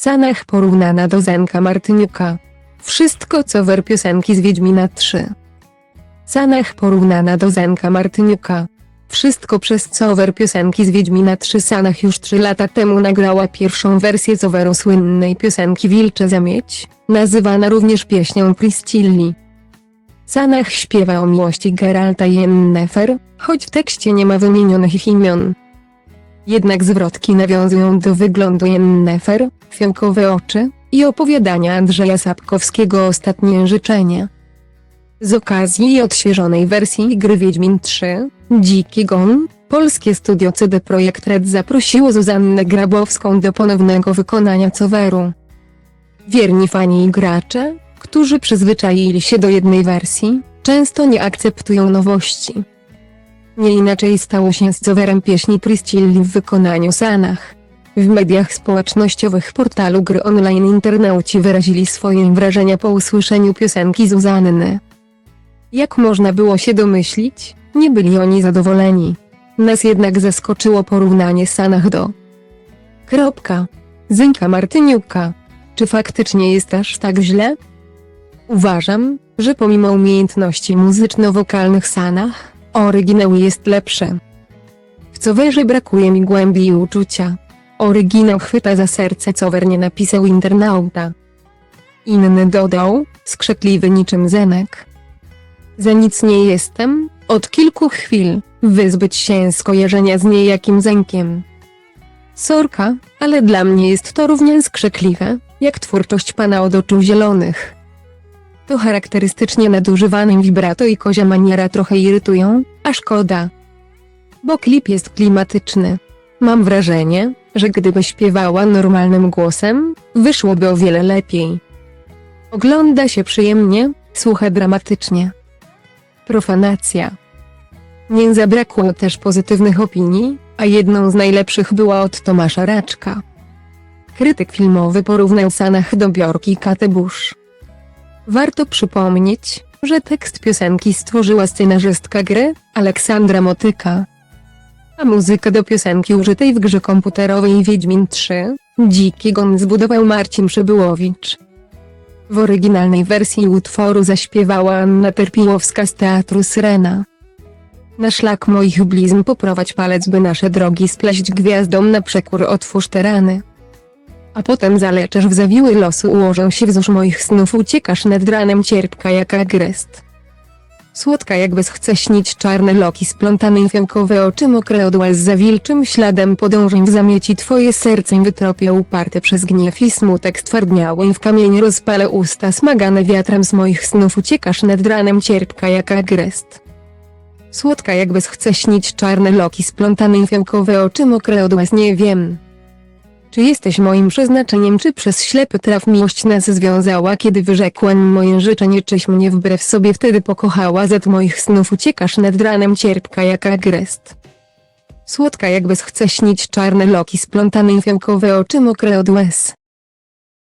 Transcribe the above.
Sanach porównana do Zenka Martyniuka. Wszystko co wer piosenki z Wiedźmina 3. Sanach porównana do Zenka Martyniuka. Wszystko przez cover piosenki z Wiedźmina 3 Sanach już 3 lata temu nagrała pierwszą wersję coveru słynnej piosenki Wilcze Zamieć, nazywana również pieśnią Priscilli. Sanach śpiewa o miłości Geralta i Yennefer, choć w tekście nie ma wymienionych ich imion. Jednak zwrotki nawiązują do wyglądu Yennefer, fiołkowe oczy i opowiadania Andrzeja Sapkowskiego Ostatnie życzenie. Z okazji odświeżonej wersji gry Wiedźmin 3, Dziki Gon, polskie studio CD Projekt Red zaprosiło Zuzannę Grabowską do ponownego wykonania coveru. Wierni fani i gracze, którzy przyzwyczaili się do jednej wersji, często nie akceptują nowości. Nie inaczej stało się z coverem pieśni Priscilli w wykonaniu Sanach. W mediach społecznościowych portalu gry online internauci wyrazili swoje wrażenia po usłyszeniu piosenki Zuzanny. Jak można było się domyślić, nie byli oni zadowoleni. Nas jednak zaskoczyło porównanie Sanach do Kropka. Zynka Martyniuka. Czy faktycznie jest aż tak źle? Uważam, że pomimo umiejętności muzyczno-wokalnych Sanach, oryginał jest lepszy. W coverze brakuje mi głębi i uczucia. Oryginał chwyta za serce cover nie napisał internauta. Inny dodał, skrzekliwy niczym Zenek. Za nic nie jestem, od kilku chwil, wyzbyć się skojarzenia z niejakim Zenkiem. Sorka, ale dla mnie jest to równie skrzekliwe, jak twórczość pana od oczu zielonych. To charakterystycznie nadużywane vibrato i kozia maniera trochę irytują, a szkoda. Bo klip jest klimatyczny. Mam wrażenie, że gdyby śpiewała normalnym głosem, wyszłoby o wiele lepiej. Ogląda się przyjemnie, słucha dramatycznie. Profanacja. Nie zabrakło też pozytywnych opinii, a jedną z najlepszych była od Tomasza Raczka. Krytyk filmowy porównał Sanach do Bjorki Katebusz. Warto przypomnieć, że tekst piosenki stworzyła scenarzystka gry, Aleksandra Motyka. A muzykę do piosenki użytej w grze komputerowej Wiedźmin 3, Dziki Gon zbudował Marcin Przybyłowicz. W oryginalnej wersji utworu zaśpiewała Anna Terpiłowska z Teatru Syrena. Na szlak moich blizn poprowadź palec, by nasze drogi spleść gwiazdom na przekór otwórz te rany. A potem zaleczysz w zawiły losu ułożę się wzdłuż moich snów uciekasz nad ranem cierpka jak agrest. Słodka jakby chce śnić czarne loki splątane i fiołkowe oczy mokre od łez za wilczym śladem podążę w zamieci twoje serce wytropię uparte przez gniew i smutek stwardniały w kamień rozpalę usta smagane wiatrem z moich snów uciekasz nad ranem cierpka jak agrest. Słodka jakby chce śnić czarne loki splątane i fiołkowe oczy mokre od łez nie wiem. Czy jesteś moim przeznaczeniem, czy przez ślepy traf miłość nas związała, kiedy wyrzekłem moje życzenie, czyś mnie wbrew sobie wtedy pokochała, z moich snów uciekasz nad ranem cierpka jak agrest. Słodka jakby chce śnić czarne loki splątane i fiołkowe oczy mokre od łez.